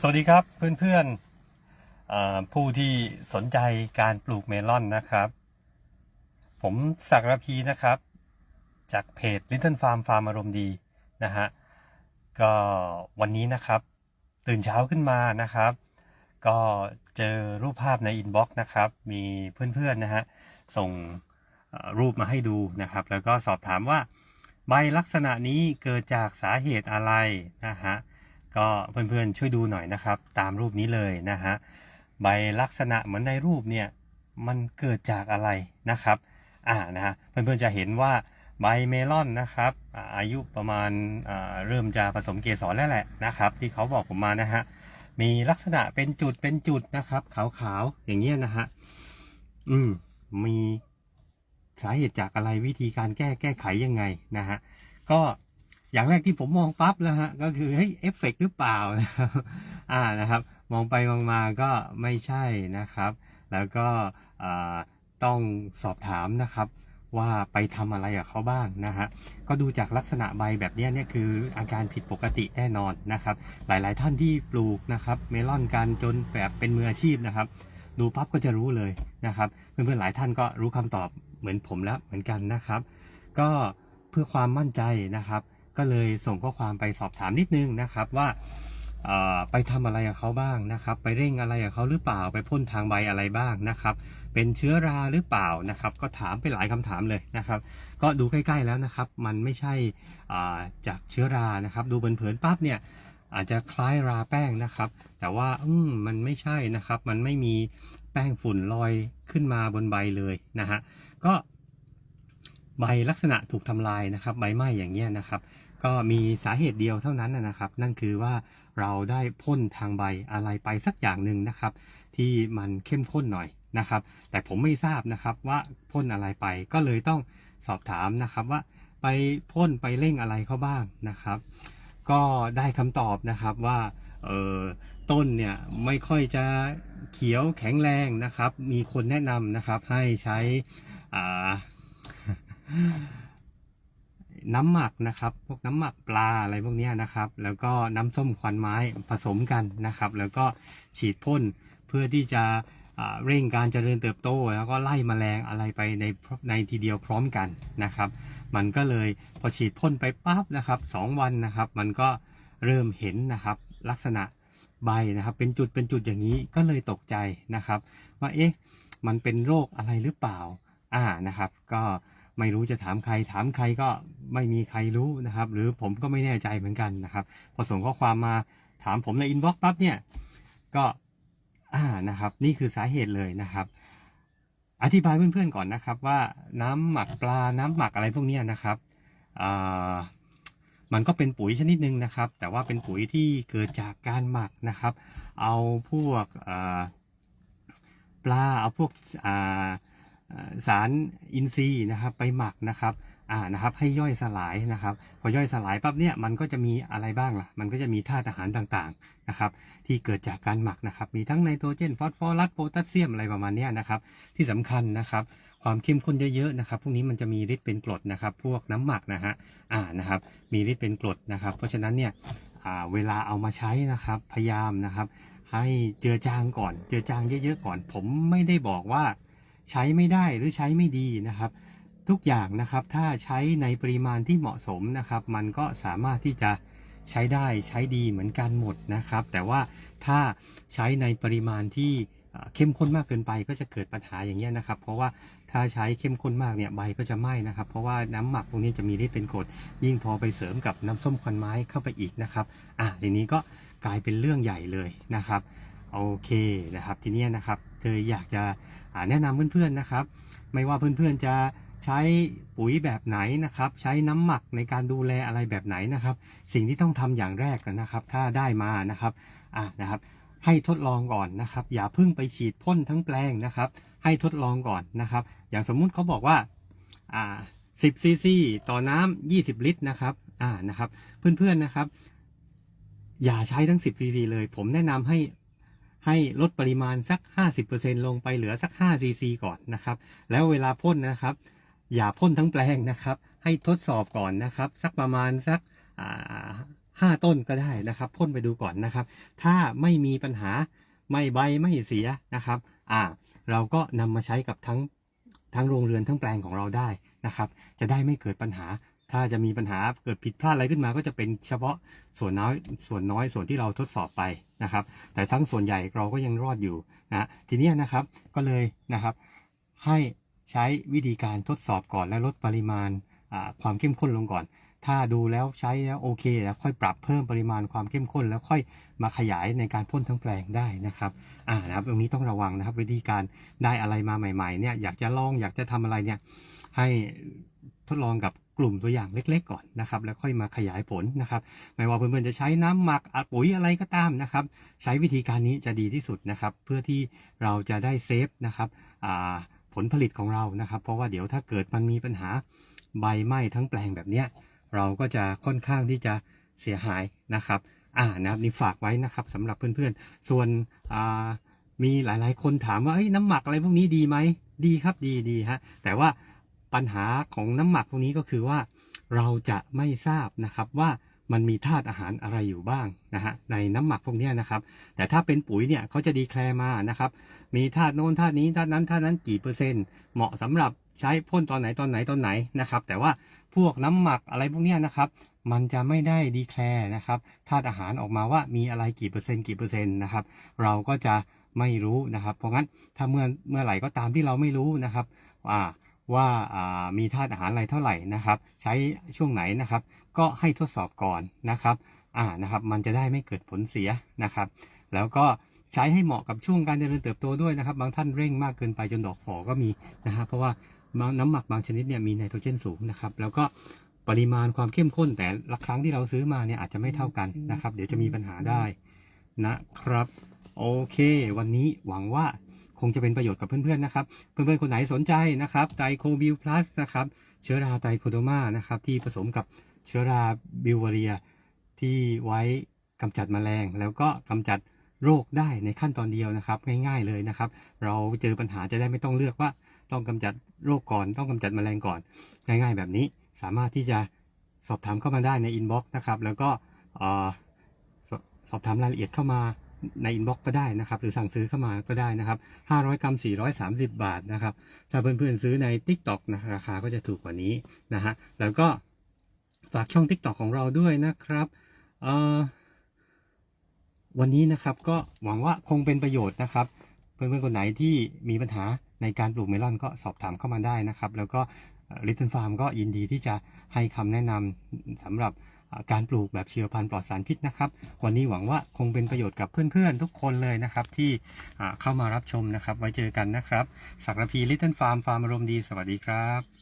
สวัสดีครับเพื่อนๆอ่าผู้ที่สนใจการปลูกเมลอนนะครับ ผมศักรพีนะครับ จากเพจ Little Farm ฟาร์มอารมณ์ดีนะฮะก็วันนี้นะครับ ตื่นเช้าขึ้นมานะครับ ก็เจอรูปภาพในอินบ็อกซ์นะครับ มีเพื่อนๆนะฮะส่งรูปมาให้ดูนะครับ แล้วก็สอบถามว่าใบลักษณะนี้เกิดจากสาเหตุอะไรนะฮะ ก็เพื่อนๆช่วยดูหน่อยนะครับ ตามรูปนี้เลยนะฮะใบลักษณะเหมือนในรูปเนี่ยมันเกิดจากอะไรนะครับอ่านะฮะเพื่อนๆจะเห็นว่าใบเมลอนนะครับอายุประมาณเริ่มจะผสมเกสรแล้วแหละนะครับ ที่เขาบอกผมมานะฮะมีลักษณะเป็นจุดเป็นจุดนะครับ ขาวๆอย่างเงี้ยนะฮะอืมมีสาเหตุจากอะไรวิธีการแก้แก้ไขยังไงนะฮะก็ อย่างแรกที่ผมมองปั๊บนะฮะก็คือเฮ้ยเอฟเฟกต์หรือเปล่านะครับอ่านะครับ มองไปมองมาก็ไม่ใช่นะครับ แล้วก็ต้องสอบถามนะครับว่าไปทำอะไรกับเขาบ้างนะฮะ ก็ดูจากลักษณะใบแบบนี้เนี่ยคืออาการผิดปกติแน่นอนนะครับ หลายๆท่านที่ปลูกนะครับเมลอนกันจนแบบเป็นมืออาชีพนะครับ ดูปั๊บก็จะรู้เลยนะครับเพื่อนๆหลายท่านก็รู้คำตอบเหมือนผมแล้วเหมือนกันนะครับ ก็เพื่อความมั่นใจนะครับ ก็เลยส่งข้อความไปสอบถามนิดนึงนะครับว่าไปทำอะไรกับเขาบ้างนะครับ ไปเร่งอะไรกับเขาหรือเปล่า ไปพ่นทางใบอะไรบ้างนะครับ เป็นเชื้อราหรือเปล่านะครับ ก็ถามไปหลายคำถามเลยนะครับ ก็ดูใกล้ๆแล้วนะครับ มันไม่ใช่จากเชื้อรานะครับ ดูเผินๆปั๊บเนี่ยอาจจะคล้ายราแป้งนะครับ แต่ว่าอืมมันไม่ใช่นะครับ มันไม่มีแป้งฝุ่นลอยขึ้นมาบนใบเลยนะฮะก็ใบลักษณะถูกทำลายนะครับ ใบไหม้อย่างเงี้ยนะครับ ก็มีสาเหตุเดียวเท่านั้นนะครับ นั่นคือว่าเราได้พ่นทางใบอะไรไปสักอย่างหนึ่งนะครับ ที่มันเข้มข้นหน่อยนะครับ แต่ผมไม่ทราบนะครับว่าพ่นอะไรไปก็เลยต้องสอบถามนะครับว่าไปพ่นไปเร่งอะไรเขาบ้างนะครับ ก็ได้คำตอบนะครับว่าเออต้นเนี่ยไม่ค่อยจะเขียวแข็งแรงนะครับ มีคนแนะนำนะครับให้ใช้อ่า น้ำหมักนะครับ พวกน้ำหมักปลาอะไรพวกนี้นะครับ แล้วก็น้ำส้มควันไม้ผสมกันนะครับ แล้วก็ฉีดพ่นเพื่อที่จะเร่งการเจริญเติบโต แล้วก็ไล่แมลงอะไรไปในในทีเดียวพร้อมกันนะครับ มันก็เลยพอฉีดพ่นไปปั๊บนะครับสองวันนะครับ มันก็เริ่มเห็นนะครับลักษณะใบนะครับ เป็นจุดเป็นจุดอย่างนี้ก็เลยตกใจนะครับ ว่าเอ๊ะมันเป็นโรคอะไรหรือเปล่าอ่านะครับ ก็ ไม่รู้จะถามใคร ถามใครก็ไม่มีใครรู้นะครับ หรือผมก็ไม่แน่ใจเหมือนกันนะครับ พอส่งข้อความมาถามผมในอินบ็อกซ์ปั๊บเนี่ยก็อ่านะครับ นี่คือสาเหตุเลยนะครับ อธิบายเพื่อนๆก่อนนะครับว่าน้ำหมักปลาน้ำหมักอะไรพวกนี้นะครับอ่ามันก็เป็นปุ๋ยชนิดหนึ่งนะครับ แต่ว่าเป็นปุ๋ยที่เกิดจากการหมักนะครับ เอาพวกปลาเอาพวกอ่า สารอินทรีย์นะครับไปหมักนะครับอ่านะครับให้ย่อยสลายนะครับ พอย่อยสลายปั๊บเนี่ยมันก็จะมีอะไรบ้างล่ะ มันก็จะมีธาตุอาหารต่างๆนะครับ ที่เกิดจากการหมักนะครับ มีทั้งไนโตรเจนฟอสฟอรัสโพแทสเซียมอะไรประมาณนี้นะครับ ที่สำคัญนะครับ ความเข้มข้นเยอะๆนะครับ พวกนี้มันจะมีฤทธิ์เป็นกรดนะครับ พวกน้ำหมักนะฮะอ่านะครับ มีฤทธิ์เป็นกรดนะครับ เพราะฉะนั้นเนี่ยอ่าเวลาเอามาใช้นะครับพยายามนะครับ ให้เจือจางก่อน เจือจางเยอะๆก่อน ผมไม่ได้บอกว่า ใช้ไม่ได้หรือใช้ไม่ดีนะครับ ทุกอย่างนะครับถ้าใช้ในปริมาณที่เหมาะสมนะครับ มันก็สามารถที่จะใช้ได้ใช้ดีเหมือนกันหมดนะครับ แต่ว่าถ้าใช้ในปริมาณที่เข้มข้นมากเกินไปก็จะเกิดปัญหาอย่างเงี้นะครับ เพราะว่าถ้าใช้เข้มข้นมากเนี่ยใบก็จะไหม้นะครับ เพราะว่าน้ำหมักตรงนี้จะมีฤทธิ์เป็นกรดยิ่งพอไปเสริมกับน้ำส้มควันไม้เข้าไปอีกนะครับอะทีนี้ก็กลายเป็นเรื่องใหญ่เลยนะครับโอเคนะครับทีเนี้ยนะครับ เธออยากจะแนะนำเพื่อนๆนะครับ ไม่ว่าเพื่อนๆจะใช้ปุ๋ยแบบไหนนะครับ ใช้น้ำหมักในการดูแลอะไรแบบไหนนะครับ สิ่งที่ต้องทำอย่างแรกนะครับ ถ้าได้มานะครับอ่านะครับ ให้ทดลองก่อนนะครับ อย่าเพิ่งไปฉีดพ่นทั้งแปลงนะครับ ให้ทดลองก่อนนะครับ อย่างสมมุติเขาบอกว่าอ่า10ซีซีต่อน้ำ20 ลิตรนะครับอ่านะครับ เพื่อนๆนะครับ อย่าใช้ทั้ง 10ซีซีเลย ผมแนะนำให้ ให้ลดปริมาณสัก 50%ลงไปเหลือสัก5ซีซีก่อนนะครับ แล้วเวลาพ่นนะครับ อย่าพ่นทั้งแปลงนะครับ ให้ทดสอบก่อนนะครับ สักประมาณสักอ่าต้นก็ได้นะครับพ่นไปดูก่อนนะครับ ถ้าไม่มีปัญหาไม่ใบไม่เสียนะครับอ่าเราก็นำมาใช้กับทั้งทั้งโรงเรือนทั้งแปลงของเราได้นะครับ จะได้ไม่เกิดปัญหา ถ้าจะมีปัญหาเกิดผิดพลาดอะไรขึ้นมา ก็จะเป็นเฉพาะส่วนน้อยส่วนน้อยส่วนที่เราทดสอบไป นะครับ แต่ทั้งส่วนใหญ่เราก็ยังรอดอยู่นะทีนี้นะครับก็เลยนะครับให้ใช้วิธีการทดสอบก่อนและลดปริมาณความเข้มข้นลงก่อน ถ้าดูแล้วใช้แล้วโอเคแล้วค่อยปรับเพิ่มปริมาณความเข้มข้น แล้วค่อยมาขยายในการพ่นทั้งแปลงได้นะครับอ่านะครับตรงนี้ต้องระวังนะครับวิธีการได้อะไรมาใหม่ๆเนี่ยอยากจะลองอยากจะทำอะไรเนี่ยให้ทดลองกับ กลุ่มตัวอย่างเล็ก ๆ ก่อนนะครับ แล้วค่อยมาขยายผลนะครับ ไม่ว่าเพื่อนๆจะใช้น้ำหมักอัดปุ๋ยอะไรก็ตามนะครับ ใช้วิธีการนี้จะดีที่สุดนะครับ เพื่อที่เราจะได้เซฟนะครับผลผลิตของเรานะครับ เพราะว่าเดี๋ยวถ้าเกิดมันมีปัญหาใบไหม้ทั้งแปลงแบบเนี้ยเราก็จะค่อนข้างที่จะเสียหายนะครับ อ่านะครับนี่ฝากไว้นะครับสำหรับเพื่อนๆ ส่วนอ่ามีหลายๆ คนถามว่าเอ้ยน้ำหมักอะไรพวกนี้ดีไหมดีครับดีดีฮะแต่ว่า ปัญหาของน้ำหมักพวกนี้ก็คือว่า เราจะไม่ทราบนะครับว่ามันมีธาตุอาหารอะไรอยู่บ้างนะฮะในน้ำหมักพวกนี้นะครับ แต่ถ้าเป็นปุ๋ยเนี่ยเขาจะดีแคลร์มานะครับ มีธาตุโน้นธาตุนี้ธาตุนั้นธาตุนั้นกี่เปอร์เซ็นต์เหมาะสำหรับใช้พ่นตอนไหนตอนไหนตอนไหนนะครับ แต่ว่าพวกน้ำหมักอะไรพวกนี้นะครับมันจะไม่ได้ดีแคลร์นะครับธาตุอาหารออกมาว่ามีอะไรกี่เปอร์เซ็นต์กี่เปอร์เซ็นต์นะครับ เราก็จะไม่รู้นะครับ เพราะงั้นถ้าเมื่อเมื่อไหร่ก็ตามที่เราไม่รู้นะครับ ว่า ว่ามีธาตุอาหารอะไรเท่าไหร่นะครับ ใช้ช่วงไหนนะครับ ก็ให้ทดสอบก่อนนะครับอ่านะครับ มันจะได้ไม่เกิดผลเสียนะครับ แล้วก็ใช้ให้เหมาะกับช่วงการเจริญเติบโตด้วยนะครับ บางท่านเร่งมากเกินไปจนดอกฝอก็มีนะฮะเพราะว่าน้ำหมักบางชนิดเนี่ยมีไนโตรเจนสูงนะครับ แล้วก็ปริมาณความเข้มข้นแต่ละครั้งที่เราซื้อมาเนี่ยอาจจะไม่เท่ากันนะครับ เดี๋ยวจะมีปัญหาได้นะครับ โอเค วันนี้หวังว่า คงจะเป็นประโยชน์กับเพื่อนๆนะครับ เพื่อนๆคนไหนสนใจนะครับไตโคบิวพลัสนะครับเชื้อราไตโคโดมานะครับที่ผสมกับเชื้อราบิวเวเรีย ที่ไว้กำจัดแมลง แล้วก็กำจัดโรคได้ในขั้นตอนเดียวนะครับง่ายๆเลยนะครับ เราเจอปัญหาจะได้ไม่ต้องเลือกว่าต้องกำจัดโรคก่อน ต้องกำจัดแมลงก่อน ง่ายๆ แบบนี้สามารถที่จะสอบถามเข้ามาได้ในอินบ็อกซ์นะครับ แล้วก็สอบถามรายละเอียดเข้ามา ในอินบ็อกก็ได้นะครับ หรือสั่งซื้อเข้ามาก็ได้นะครับ 500 กรัม 430 บาทนะครับ ถ้าเพื่อนๆซื้อใน TikTok นะราคาก็จะถูกกว่านี้นะฮะ แล้วก็ฝากช่อง TikTok ของเราด้วยนะครับวันนี้นะครับก็หวังว่าคงเป็นประโยชน์นะครับ เพื่อนๆคนไหนที่มีปัญหาในการปลูกเมลอนก็สอบถามเข้ามาได้นะครับ แล้วก็ ลิตเติ้ลฟาร์มก็ยินดีที่จะให้คำแนะนำสำหรับการปลูกแบบเชีวพันธุ์ปลอดสารพิษนะครับ วันนี้หวังว่าคงเป็นประโยชน์กับเพื่อนๆ ทุกคนเลยนะครับ ที่เข้ามารับชมนะครับ ไว้เจอกันนะครับ สักรพีลิตเติ้ลฟาร์มฟาร์มอารมณ์ดี สวัสดีครับ